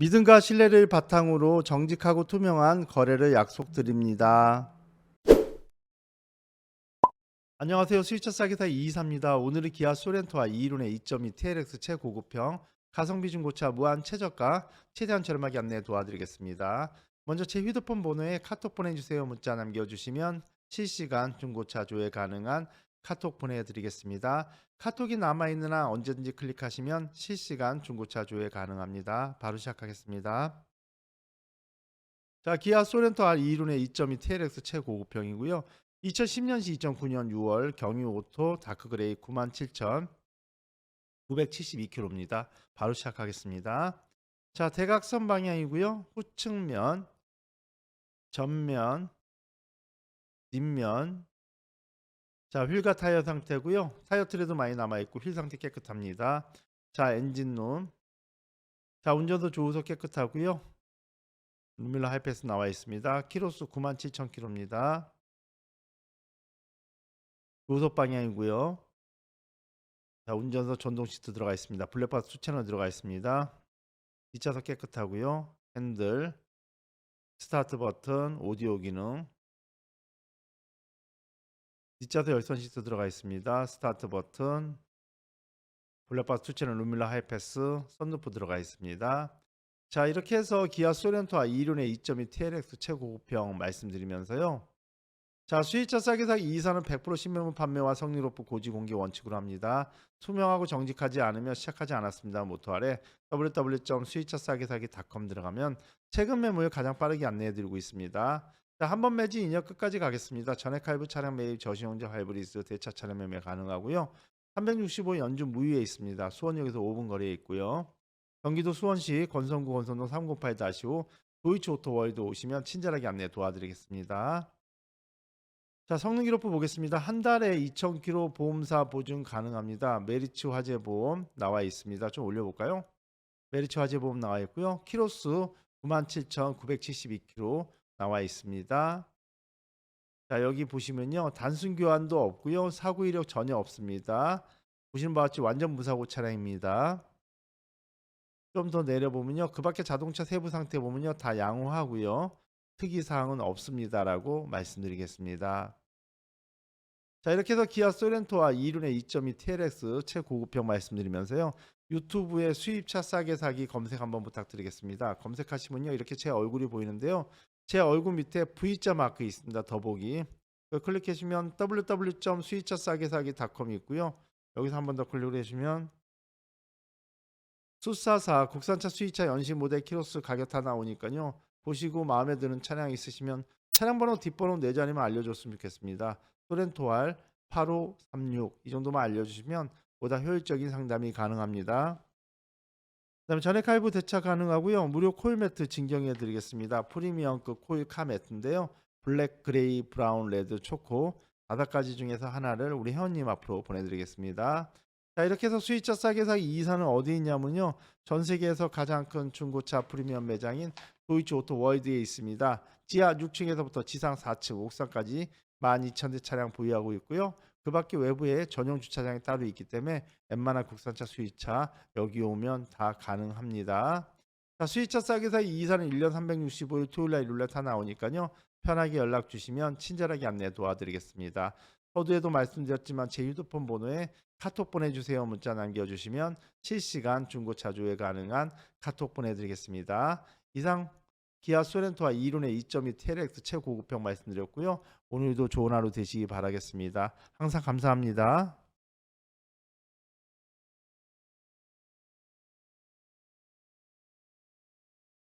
믿음과 신뢰를 바탕으로 정직하고 투명한 거래를 약속드립니다. 안녕하세요. 스위처 싸기사 이이사입니다. 오늘은 기아 소렌토와 이이론의 2.2 TLX 최고급형 가성비 중고차 무한 최저가 최대한 저렴하게 안내 도와드리겠습니다. 먼저 제 휴대폰 번호에 카톡 보내주세요 문자 남겨주시면 실시간 중고차 조회 가능한 카톡 보내드리겠습니다. 카톡이 남아있는 한 언제든지 클릭하시면 실시간 중고차 조회 가능합니다. 바로 시작하겠습니다. 자, 기아 소렌토 R 2륜의 2.2 TLX 최고급형이고요. 2010년시 2009년 6월 경유 오토 다크 그레이 97,972km입니다. 바로 시작하겠습니다. 자, 대각선 방향이고요. 후측면, 전면, 뒷면, 자, 휠과 타이어 상태고요. 타이어 트레도 많이 남아 있고 휠 상태 깨끗합니다. 자, 엔진룸. 자, 운전도 좋으서 깨끗하고요. 루밀러 하이패스 나와 있습니다. 키로수 97,000km입니다. 노속 방향이고요. 자, 운전석 전동 시트 들어가 있습니다. 블랙박스 수채널 들어가 있습니다. 뒷좌석 깨끗하고요. 핸들, 스타트 버튼, 오디오 기능, 뒷좌석 열선 시트 들어가 있습니다. 스타트 버튼, 블랙박스 수채널 루밀러 하이패스, 선루프 들어가 있습니다. 자 이렇게 해서 기아 소렌토와 이륜의 2.2 TLX 최고급형 말씀드리면서요. 자 수입차 싸게 사기 이사는 100% 신매물 판매와 성능 높은 고지 공개 원칙으로 합니다. 투명하고 정직하지 않으면 시작하지 않았습니다. 모토 아래 www.수입차 싸게 사기.com 들어가면 최근 매물 가장 빠르게 안내해드리고 있습니다. 자, 한 번 매진 2년 끝까지 가겠습니다. 전액 할부 차량 매입 저시용제 하이브리드 대차 차량 매매 가능하고요. 365 연주 무휴에 있습니다. 수원역에서 5분 거리에 있고요. 경기도 수원시 권성구 권선동 308-5 도이치 오토월드 오시면 친절하게 안내 도와드리겠습니다. 자 성능 기록부 보겠습니다. 한 달에 2,000km 보험사 보증 가능합니다. 메리츠 화재 보험 나와 있습니다. 좀 올려볼까요? 메리츠 화재 보험 나와 있고요. 키로수 97,972km 나와 있습니다. 자 여기 보시면요 단순 교환도 없고요 사고 이력 전혀 없습니다. 보시는 바와 같이 완전 무사고 차량입니다. 좀 더 내려보면요. 그 밖에 자동차 세부 상태 보면요. 다 양호하고요. 특이 사항은 없습니다라고 말씀드리겠습니다. 자, 이렇게 해서 기아 소렌토와 이륜의 2.2 TLX 최고급형 말씀드리면서요. 유튜브에 수입차 싸게 사기 검색 한번 부탁드리겠습니다. 검색하시면요. 이렇게 제 얼굴이 보이는데요. 제 얼굴 밑에 V자 마크 있습니다. 더보기. 그 클릭하시면 www.수입차싸게사기.com이 있고요. 여기서 한 번 더 클릭을 해주시면 수사사 국산차 수입차 연식 모델 키로수 가격 다 나오니까요. 보시고 마음에 드는 차량 있으시면 차량 번호 뒷번호 네 자리만 알려줬으면 좋겠습니다. 소렌토알 8536 이 정도만 알려주시면 보다 효율적인 상담이 가능합니다. 그다음에 전액 할부 대차 가능하고요. 무료 코일 매트 진경해 드리겠습니다. 프리미엄급 코일 카 매트인데요. 블랙, 그레이, 브라운, 레드, 초코 다섯 가지 중에서 하나를 우리 회원님 앞으로 보내드리겠습니다. 자 이렇게 해서 수입차 싸게 사기 이사는 어디 있냐면요. 전 세계에서 가장 큰 중고차 프리미엄 매장인 도이치 오토 월드에 있습니다. 지하 6층에서부터 지상 4층, 옥상까지 12,000대 차량 보유하고 있고요. 그 밖에 외부에 전용 주차장이 따로 있기 때문에 웬만한 국산차 수입차 여기 오면 다 가능합니다. 자, 수입차 싸게 사기 이사는 1년 365일 토요일날 다 나오니까요. 편하게 연락 주시면 친절하게 안내 도와드리겠습니다. 서두에도 말씀드렸지만 제 휴대폰 번호에 카톡 보내주세요 문자 남겨주시면 실시간 중고차 조회 가능한 카톡 보내드리겠습니다. 이상 기아 소렌토와 이륜의 2.2 TLX 최고급형 말씀드렸고요. 오늘도 좋은 하루 되시기 바라겠습니다. 항상 감사합니다.